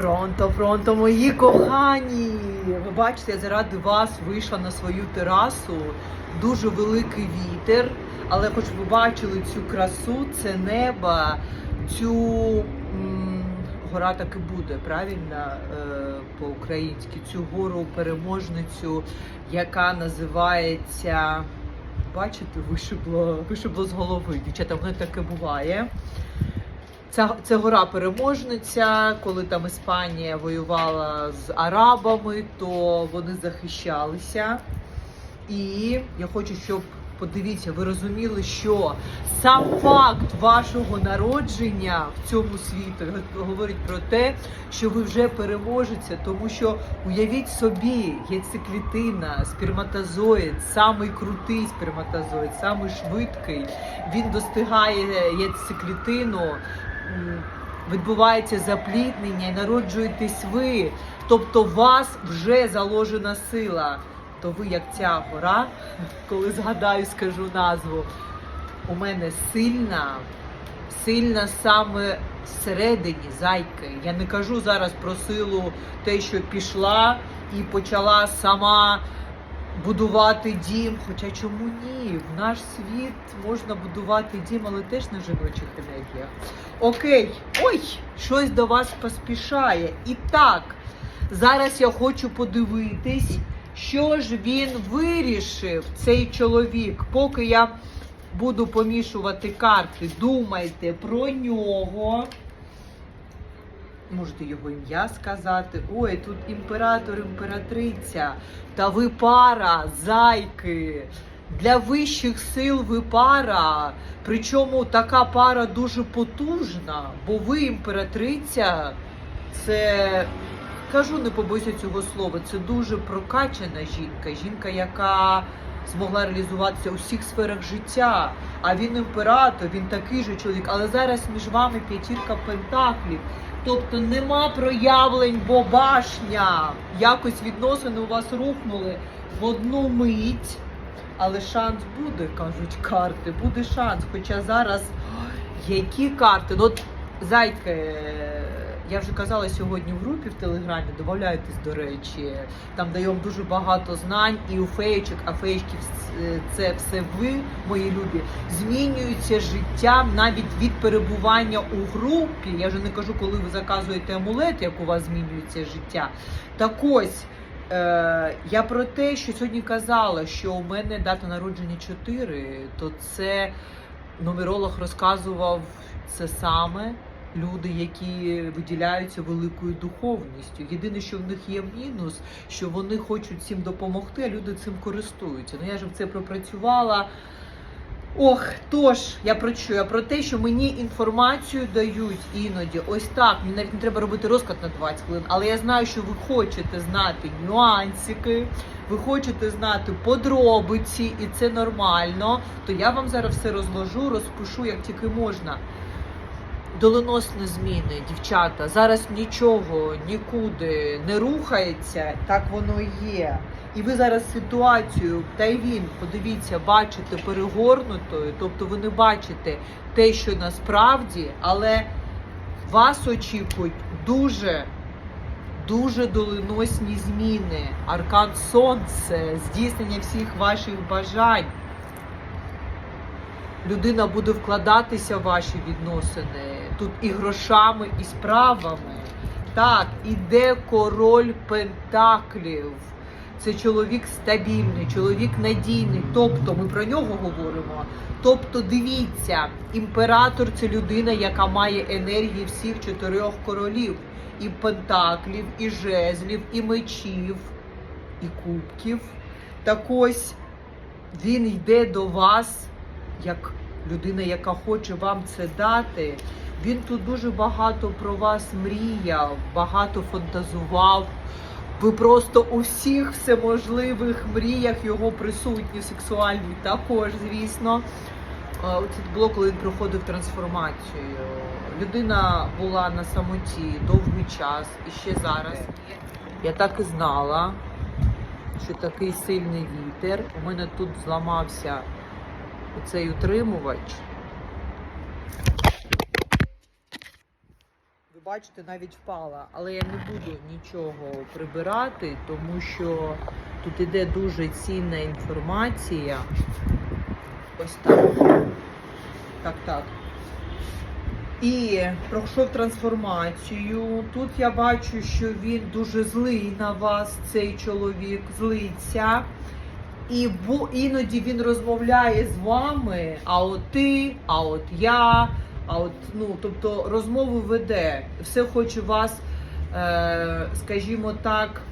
Пронто, пронто, мої кохані! Ви бачите, я заради вас вийшла на свою терасу. Дуже великий вітер, але хоч ви бачили цю красу, це небо, цю м, гора так і буде, правильно е, по-українськи, цю гору переможницю, яка називається. Бачите, вишибло, вишибло з голови. Дівчата, воно таке буває. Ця, це гора переможниця. Коли там Іспанія воювала з арабами, то вони захищалися. І я хочу, щоб подивіться, ви розуміли, що сам факт вашого народження в цьому світі говорить про те, що ви вже переможете, тому що уявіть собі, яйцеклітина, сперматозоїд, самий крутий сперматозоїд, самий швидкий. Він достигає яйцеклітину, відбувається запліднення і народжуєтесь ви. Тобто у вас вже заложена сила. То ви як ця гора, коли згадаю, скажу назву. У мене сильна, сильна саме всередині зайки. Я не кажу зараз про силу те, що пішла і почала сама будувати дім. Хоча чому ні? В наш світ можна будувати дім, але теж на жіночих енергіях. Окей, ой, щось до вас поспішає. І так, зараз я хочу подивитись, що ж він вирішив, цей чоловік, поки я буду помішувати карти, думайте про нього. Можете його ім'я сказати. Ой, тут імператор, імператриця. Та ви пара, зайки. Для вищих сил ви пара. Причому така пара дуже потужна, бо ви імператриця. Це кажу, не побоюся цього слова. Це дуже прокачана жінка. Жінка, яка змогла реалізуватися у всіх сферах життя. А він імператор, він такий же чоловік. Але зараз між вами п'ятірка пентаклів. Тобто нема проявлень, бо башня. Якось відносини у вас рухнули в одну мить. Але шанс буде, кажуть карти, буде шанс. Хоча зараз які карти? Ну, от, зайки, е, я вже казала сьогодні в групі в Телеграмі, додавайтесь, до речі, там даємо дуже багато знань і у феєчок, а феєчки е, це все ви, мої любі, змінюється життя навіть від перебування у групі. Я вже не кажу, коли ви заказуєте амулет, як у вас змінюється життя. Так ось. Е, я про те, що сьогодні казала, що у мене дата народження 4, то це нумеролог розказував це саме люди, які виділяються великою духовністю. Єдине, що в них є мінус, що вони хочуть всім допомогти, а люди цим користуються. Ну я ж в це пропрацювала. Ох, тож я про що? Я про те, що мені інформацію дають іноді. Ось так. Мені навіть не треба робити розклад на 20 хвилин, але я знаю, що ви хочете знати нюансики, ви хочете знати подробиці, і це нормально. То я вам зараз все розложу, розпишу як тільки можна. Доленосні зміни, дівчата. Зараз нічого нікуди не рухається, так воно і є. І ви зараз ситуацію, та й він, подивіться, бачите перегорнутою, тобто ви не бачите те, що насправді, але вас очікують дуже, дуже доленосні зміни. Аркан Сонце, здійснення всіх ваших бажань. Людина буде вкладатися в ваші відносини тут і грошами, і справами. Так, іде король пентаклів. Це чоловік стабільний, чоловік надійний. Тобто ми про нього говоримо. Тобто, дивіться, імператор це людина, яка має енергії всіх чотирьох королів: і пентаклів, і жезлів, і мечів, і кубків. Так ось він йде до вас як людина, яка хоче вам це дати. Він тут дуже багато про вас мріяв, багато фантазував. Ви просто у всіх всеможливих мріях його присутні, сексуальні також, звісно. Це було, коли він проходив трансформацію. Людина була на самоті довгий час і ще зараз. Я так і знала, що такий сильний вітер. У мене тут зламався оцей утримувач. Ви бачите, навіть впала. Але я не буду нічого прибирати, тому що тут іде дуже цінна інформація. Ось так. Так, так. І пройшов трансформацію. Тут я бачу, що він дуже злий на вас, цей чоловік, злиться. І бо іноді він розмовляє з вами, а от ти, а от я, а от, ну, тобто розмову веде. Все хоче вас, е, скажімо так,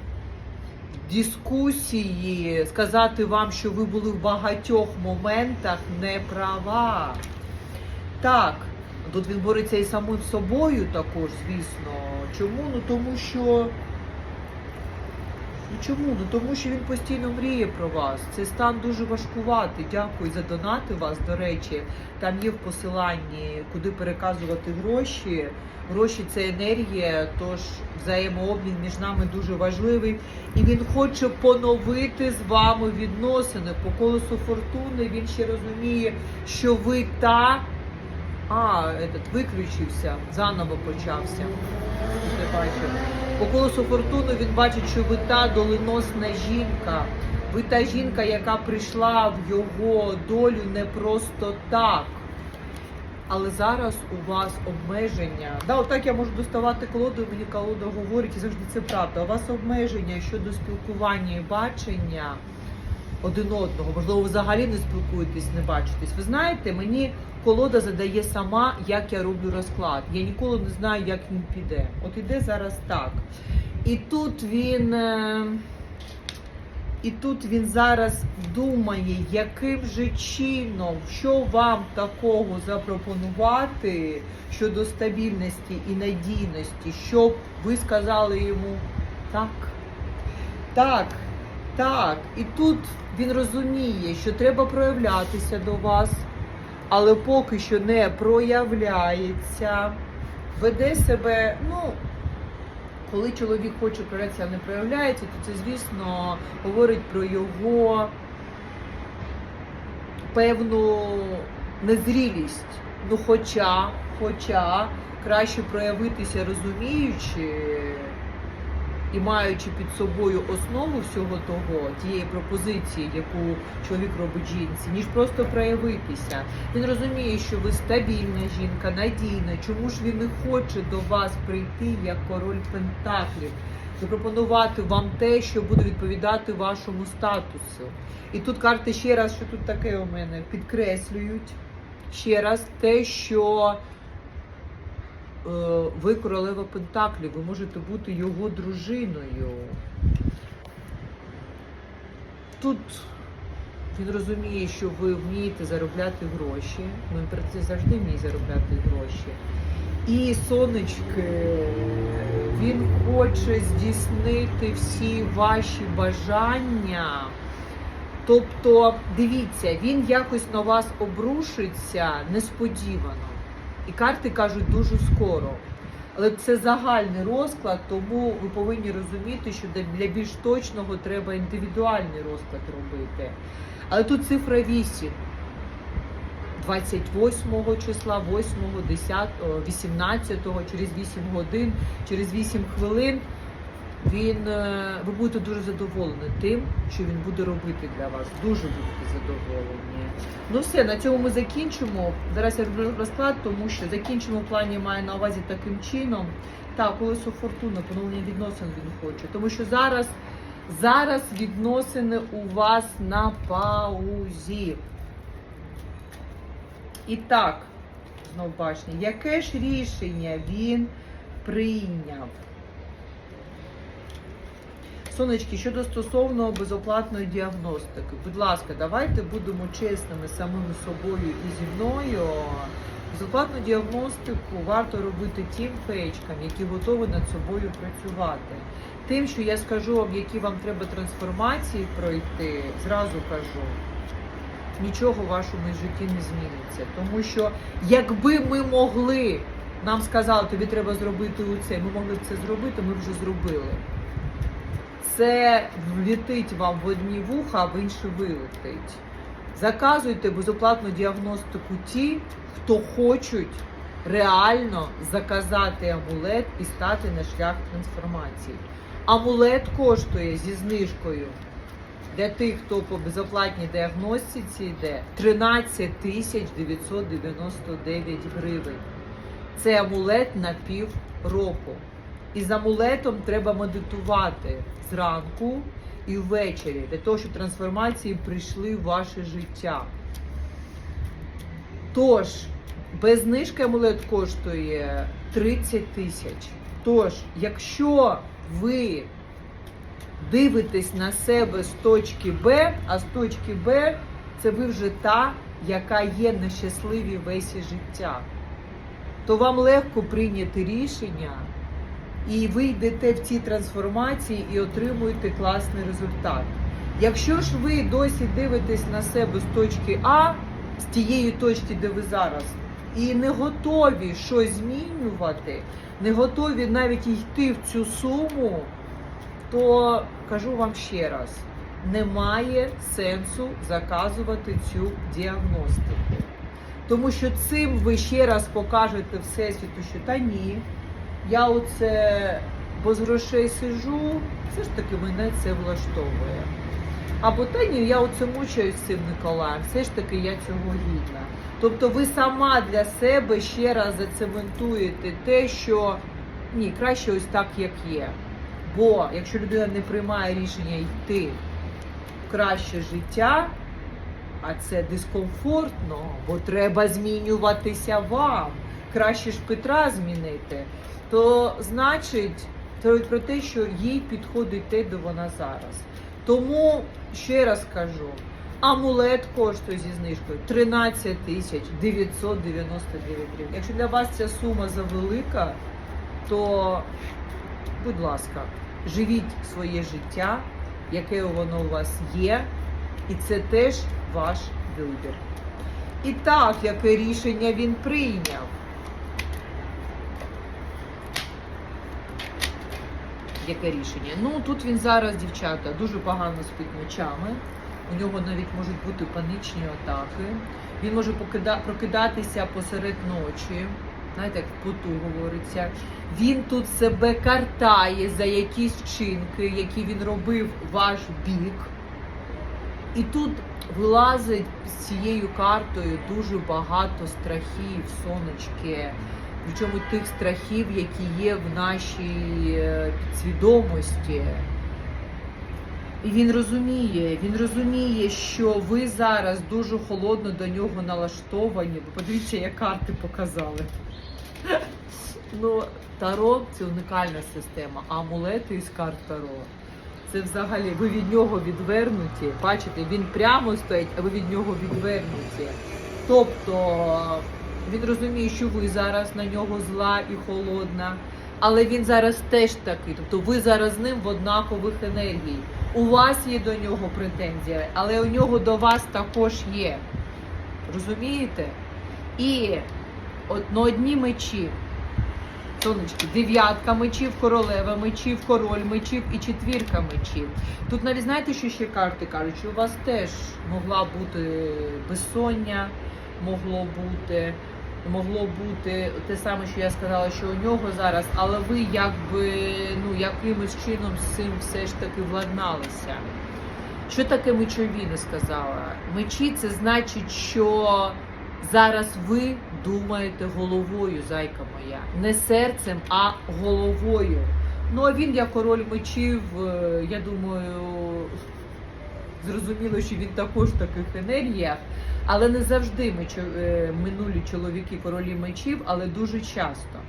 дискусії, сказати вам, що ви були в багатьох моментах не права. Так, тут він бореться і самим собою також, звісно. Чому? Ну тому що. Ну чому? Ну тому що він постійно мріє про вас. Цей стан дуже важкуватий. Дякую за донати вас. До речі, там є в посиланні, куди переказувати гроші. Гроші це енергія, тож взаємообмін між нами дуже важливий. І він хоче поновити з вами відносини. По колесу фортуни він ще розуміє, що ви та. А, этот виключився, заново почався. Не бачив. По колесу фортуни він бачить, що ви та доленосна жінка. Ви та жінка, яка прийшла в його долю не просто так. Але зараз у вас обмеження. Да, отак я можу доставати колоду, мені колода говорить, і завжди це правда. У вас обмеження щодо спілкування і бачення один одного. Можливо, ви взагалі не спілкуєтесь, не бачитесь. Ви знаєте, мені колода задає сама, як я роблю розклад. Я ніколи не знаю, як він піде. От іде зараз так. І тут він. е, І тут він зараз думає, яким же чином, що вам такого запропонувати щодо стабільності і надійності, щоб ви сказали йому так, так, так. І тут він розуміє, що треба проявлятися до вас, але поки що не проявляється, веде себе, ну. Коли чоловік хоче проявлятися, а не проявляється, то це, звісно, говорить про його певну незрілість. Ну, хоча, хоча краще проявитися розуміючи і маючи під собою основу всього того, тієї пропозиції, яку чоловік робить жінці, ніж просто проявитися. Він розуміє, що ви стабільна жінка, надійна. Чому ж він не хоче до вас прийти як король пентаклів? Запропонувати вам те, що буде відповідати вашому статусу. І тут карти ще раз, що тут таке у мене, підкреслюють ще раз те, що ви королева Пентаклів, ви можете бути його дружиною. Тут він розуміє, що ви вмієте заробляти гроші. Ну, це завжди вміє заробляти гроші. І сонечки, він хоче здійснити всі ваші бажання. Тобто, дивіться, він якось на вас обрушиться несподівано. І карти кажуть дуже скоро. Але це загальний розклад, тому ви повинні розуміти, що для- більш точного треба індивідуальний розклад робити. Але тут цифра 8. 28 числа, 8, 10, 18, через 8 годин, через 8 хвилин він, е, ви будете дуже задоволені тим, що він буде робити для вас. Дуже будете задоволені. Ну все, на цьому ми закінчимо. Зараз я роблю розклад, тому що закінчимо плані маю на увазі таким чином. Так, колесо фортуна, поновлення відносин він хоче. Тому що зараз, зараз відносини у вас на паузі. І так, знов бачення, яке ж рішення він прийняв? Сонечки, щодо стосовно безоплатної діагностики, будь ласка, давайте будемо чесними самими собою і зі мною. Безоплатну діагностику варто робити тим феєчкам, які готові над собою працювати. Тим, що я скажу які вам треба трансформації пройти, зразу кажу, нічого в вашому житті не зміниться. Тому що якби ми могли, нам сказали, тобі треба зробити оце, ми могли б це зробити, ми вже зробили це влітить вам в одні вуха, а в інші вилетить. Заказуйте безоплатну діагностику ті, хто хочуть реально заказати амулет і стати на шлях трансформації. Амулет коштує зі знижкою для тих, хто по безоплатній діагностиці йде 13 тисяч 999 гривень. Це амулет на пів року. І з амулетом треба медитувати зранку і ввечері для того, щоб трансформації прийшли в ваше життя. Тож, без знижки амулет коштує 30 тисяч. Тож, якщо ви дивитесь на себе з точки Б, а з точки Б це ви вже та, яка є нещасливі весь життя, то вам легко прийняти рішення, і ви йдете в ці трансформації і отримуєте класний результат. Якщо ж ви досі дивитесь на себе з точки А, з тієї точки, де ви зараз, і не готові щось змінювати, не готові навіть йти в цю суму, то кажу вам ще раз: немає сенсу заказувати цю діагностику. Тому що цим ви ще раз покажете Всесвіту, що та ні, я оце без грошей сижу, все ж таки мене це влаштовує. Або та ні, я оце мучаюсь з цим Николаєм, все ж таки я цього гідна. Тобто ви сама для себе ще раз зацементуєте те, що ні, краще ось так, як є. Бо якщо людина не приймає рішення йти в краще життя, а це дискомфортно, бо треба змінюватися вам. Краще ж Петра змінити, то значить, це про те, що їй підходить те, де вона зараз. Тому ще раз кажу. Амулет коштує зі знижкою 13 тисяч 999 гривень. Якщо для вас ця сума завелика, то, будь ласка, живіть своє життя, яке воно у вас є, і це теж ваш вибір. І так, яке рішення він прийняв. Яке рішення? Ну тут він зараз, дівчата, дуже погано спить ночами. У нього навіть можуть бути панічні атаки. Він може покида- прокидатися посеред ночі. Знаєте, як в поту говориться. Він тут себе картає за якісь вчинки, які він робив ваш бік. І тут вилазить з цією картою дуже багато страхів, сонечки. Причому тих страхів, які є в нашій е, підсвідомості. І він розуміє, він розуміє, що ви зараз дуже холодно до нього налаштовані. Подивіться, як карти показали. Ну, Таро це унікальна система, а амулети із карт Таро. Це взагалі ви від нього відвернуті. Бачите, він прямо стоїть, а ви від нього відвернуті. Тобто він розуміє, що ви зараз на нього зла і холодна, але він зараз теж такий. Тобто ви зараз з ним в однакових енергій. У вас є до нього претензія, але у нього до вас також є. Розумієте? І на одні мечі. Сонечки, дев'ятка мечів, королева мечів, король мечів і четвірка мечів. Тут навіть знаєте, що ще карти кажуть, що у вас теж могла бути безсоння, могло бути, могло бути те саме, що я сказала, що у нього зараз, але ви якби ну якимось чином з цим все ж таки владналися. Що таке мечові, не сказала? Мечі це значить, що зараз ви думаєте головою, зайка моя, не серцем, а головою. Ну а він, як король мечів, е, я думаю, зрозуміло, що він також в таких енергіях, але не завжди мечо, е, минулі чоловіки королі мечів, але дуже часто.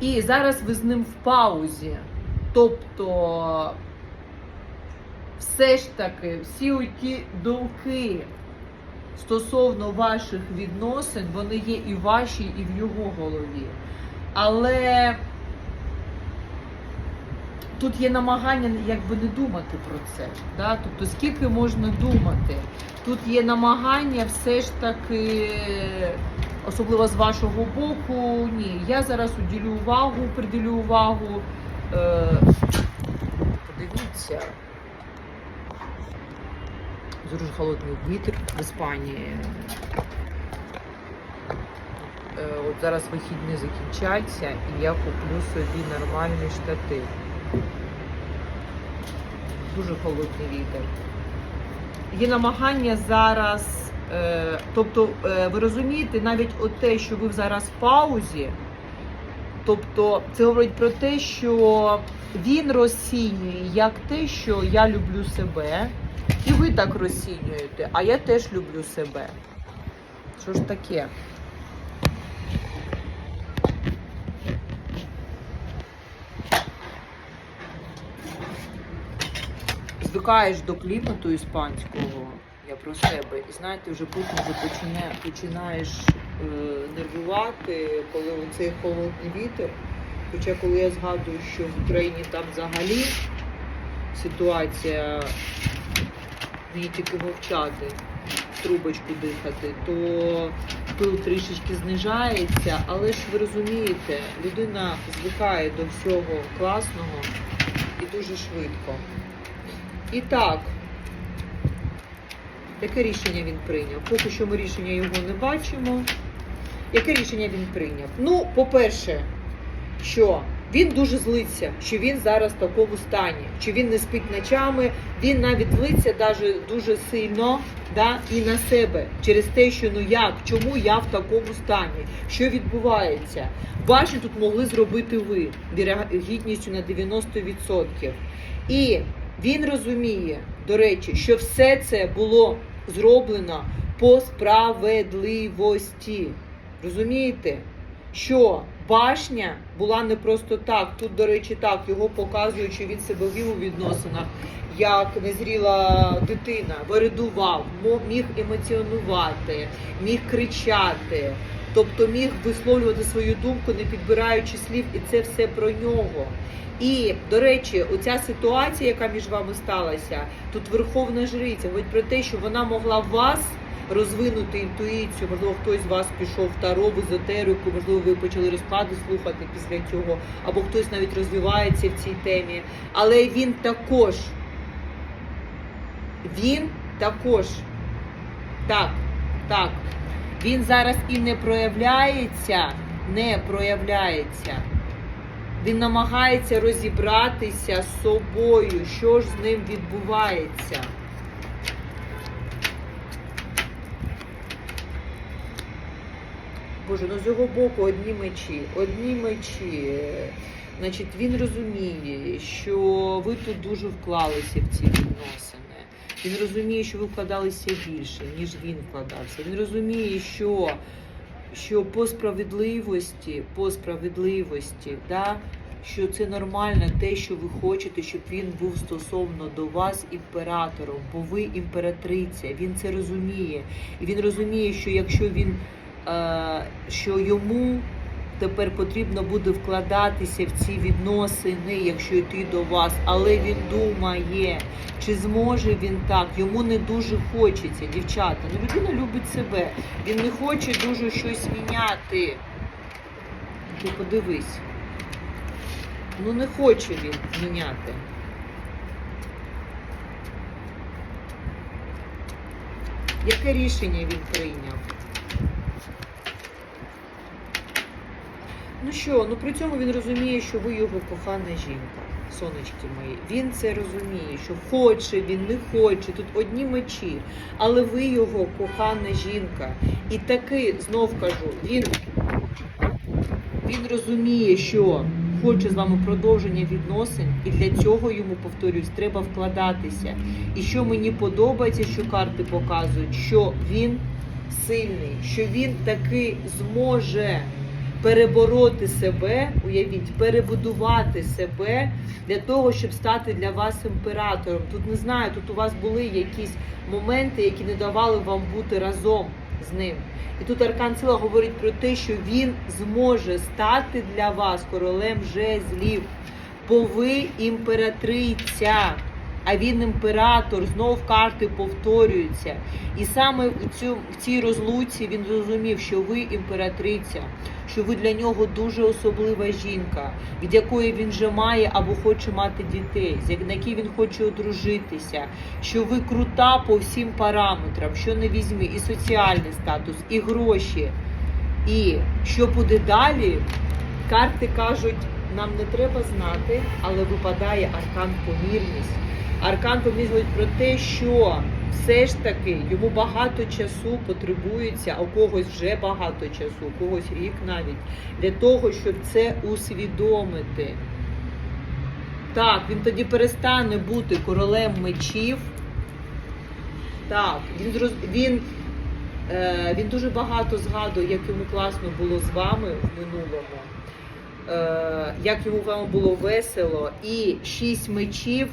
І зараз ви з ним в паузі. Тобто, все ж таки, всі ті думки стосовно ваших відносин, вони є і ваші, і в його голові. Але тут є намагання якби не думати про це. Да? Тобто, скільки можна думати? Тут є намагання все ж таки, особливо з вашого боку, ні, я зараз уділю увагу, приділю увагу. Е, подивіться. Дуже холодний вітер в Іспанії. Е, От зараз вихідні закінчаться, і я куплю собі нормальний штатив. Дуже холодний вітер. Є намагання зараз, е, тобто, е, ви розумієте, навіть от те, що ви зараз в паузі, тобто це говорить про те, що він розцінює як те, що я люблю себе, і ви так розцінюєте, а я теж люблю себе. Що ж таке? Звикаєш до клімату іспанського, я про себе, і знаєте, вже потім вже починає, починаєш е, нервувати, коли оцей холодний вітер. Хоча коли я згадую, що в Україні там взагалі ситуація мені тільки мовчати, трубочку дихати, то пил трішечки знижається, але ж ви розумієте, людина звикає до всього класного і дуже швидко. І так, яке рішення він прийняв? Поки що ми рішення його не бачимо. Яке рішення він прийняв? Ну, по-перше, що він дуже злиться, що він зараз в такому стані, що він не спить ночами, він навіть злиться даже дуже сильно да, і на себе через те, що ну як, чому я в такому стані, що відбувається. Башню тут могли зробити ви вірогідністю на 90%. І він розуміє, до речі, що все це було зроблено по справедливості. Розумієте, що башня була не просто так. Тут, до речі, так його показують, що він себе вів у відносинах як незріла дитина, виридував, мо- міг емоціонувати, міг кричати, тобто міг висловлювати свою думку, не підбираючи слів, і це все про нього. І, до речі, оця ситуація, яка між вами сталася, тут Верховна Жриця говорить про те, що вона могла вас розвинути інтуїцію. Можливо, хтось з вас пішов в таро, в езотерику, можливо, ви почали розклади слухати після цього, або хтось навіть розвивається в цій темі. Але він також, він також, так, так, він зараз і не проявляється, не проявляється. Він намагається розібратися з собою, що ж з ним відбувається. Боже, ну з його боку одні мечі, одні мечі. Значить, він розуміє, що ви тут дуже вклалися в ці відносини. Він розуміє, що ви вкладалися більше, ніж він вкладався. Він розуміє, що, що по справедливості, по справедливості, да, що це нормально те, що ви хочете, щоб він був стосовно до вас імператором, бо ви імператриця. Він це розуміє. І він розуміє, що якщо він е, що йому тепер потрібно буде вкладатися в ці відносини, якщо йти до вас, але він думає, чи зможе він так. Йому не дуже хочеться, дівчата. Ну людина любить себе. Він не хоче дуже щось міняти. Ти подивись. Ну не хоче він міняти. Яке рішення він прийняв? Ну що, ну при цьому він розуміє, що ви його кохана жінка, сонечки мої. Він це розуміє, що хоче він, не хоче. Тут одні мечі, але ви його кохана жінка. І таки, знов кажу, він, він розуміє, що хоче з вами продовження відносин, і для цього йому, повторюсь, треба вкладатися. І що мені подобається, що карти показують, що він сильний, що він таки зможе перебороти себе, уявіть, перебудувати себе для того, щоб стати для вас імператором. Тут не знаю, тут у вас були якісь моменти, які не давали вам бути разом з ним. І тут Аркан Сила говорить про те, що він зможе стати для вас королем жезлів, бо ви імператриця. А він імператор, знов карти повторюються. І саме в, цю, в цій розлуці він зрозумів, що ви імператриця, що ви для нього дуже особлива жінка, від якої він вже має або хоче мати дітей, з якій він хоче одружитися, що ви крута по всім параметрам, що не візьми, і соціальний статус, і гроші. І що буде далі, карти кажуть, нам не треба знати, але випадає аркан помірність. Аркан помірність про те, що все ж таки йому багато часу потребується, а у когось вже багато часу, у когось рік навіть, для того, щоб це усвідомити. Так, він тоді перестане бути королем мечів. Так, він він, е, він дуже багато згадує, як йому класно було з вами в минулому, е, як йому з вами було весело. І шість мечів.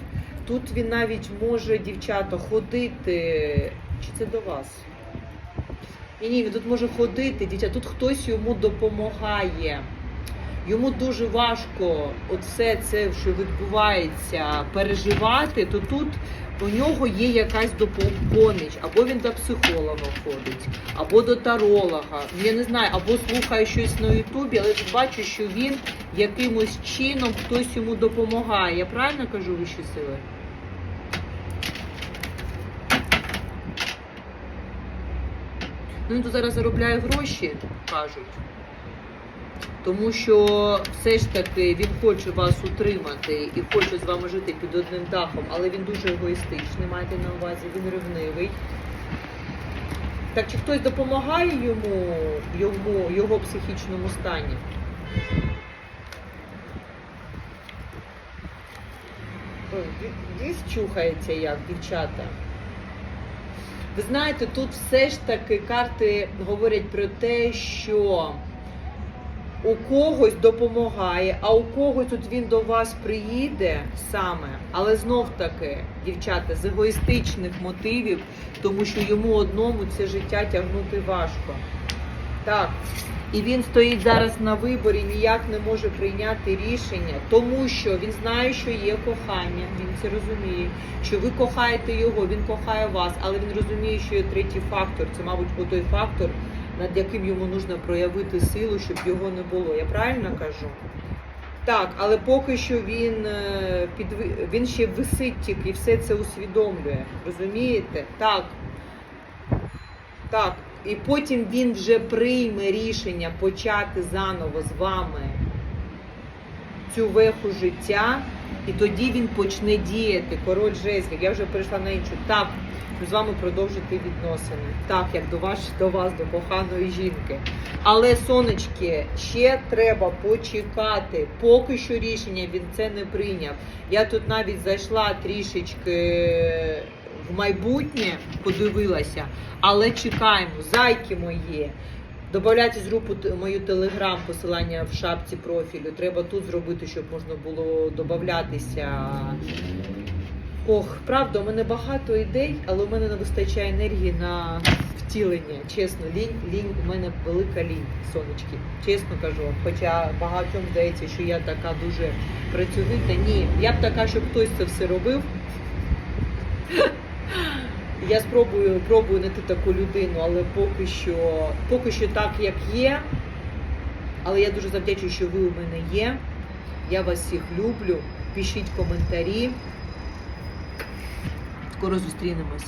Тут він навіть може, дівчата, ходити. Чи це до вас? Ні, ні, він тут може ходити, дівчата, тут хтось йому допомагає. Йому дуже важко все це, що відбувається, переживати, то тут у нього є якась допомогонич, або він до психолога ходить, або до таролога. Я не знаю, або слухає щось на Ютубі, але ж бачу, що він якимось чином хтось йому допомагає. Я правильно кажу вищі сили? Ну, він тут зараз заробляє гроші, кажуть. Тому що все ж таки він хоче вас утримати і хоче з вами жити під одним дахом, але він дуже егоїстичний, майте на увазі, він ревнивий. Так чи хтось допомагає йому, йому його психічному стані? Віз чухається як, дівчата. Ви знаєте, тут все ж таки карти говорять про те, що у когось допомагає, а у когось тут він до вас приїде саме, але знов таки, дівчата, з егоїстичних мотивів, тому що йому одному це життя тягнути важко. Так. І він стоїть зараз на виборі, ніяк не може прийняти рішення, тому що він знає, що є кохання, він це розуміє, що ви кохаєте його, він кохає вас, але він розуміє, що є третій фактор. Це, мабуть, той фактор, над яким йому потрібно проявити силу, щоб його не було. Я правильно кажу? Так, але поки що він е, під він ще висить тільки і все це усвідомлює. Розумієте? Так. Так. І потім він вже прийме рішення почати заново з вами цю веху життя, і тоді він почне діяти. Король жезлів. Я вже перейшла на іншу. Так, з вами продовжити відносини. Так, як до вас, до вас, до коханої жінки. Але, сонечки, ще треба почекати. Поки що рішення він це не прийняв. Я тут навіть зайшла трішечки в майбутнє, подивилася, але чекаємо, зайки мої. Добавляйте з групу мою телеграм, посилання в шапці профілю. Треба тут зробити, щоб можна було додатися. Ох, правда, у мене багато ідей, але у мене не вистачає енергії на втілення. Чесно, лінь, лінь, у мене велика лінь, сонечки. Чесно кажу. Хоча багатьом здається, що я така дуже працьовита. Ні, я б така, щоб хтось це все робив. Я спробую пробую знайти таку людину, але поки що, поки що так, як є. Але я дуже завдячую, що ви у мене є. Я вас всіх люблю. Пишіть коментарі. Скоро зустрінемось.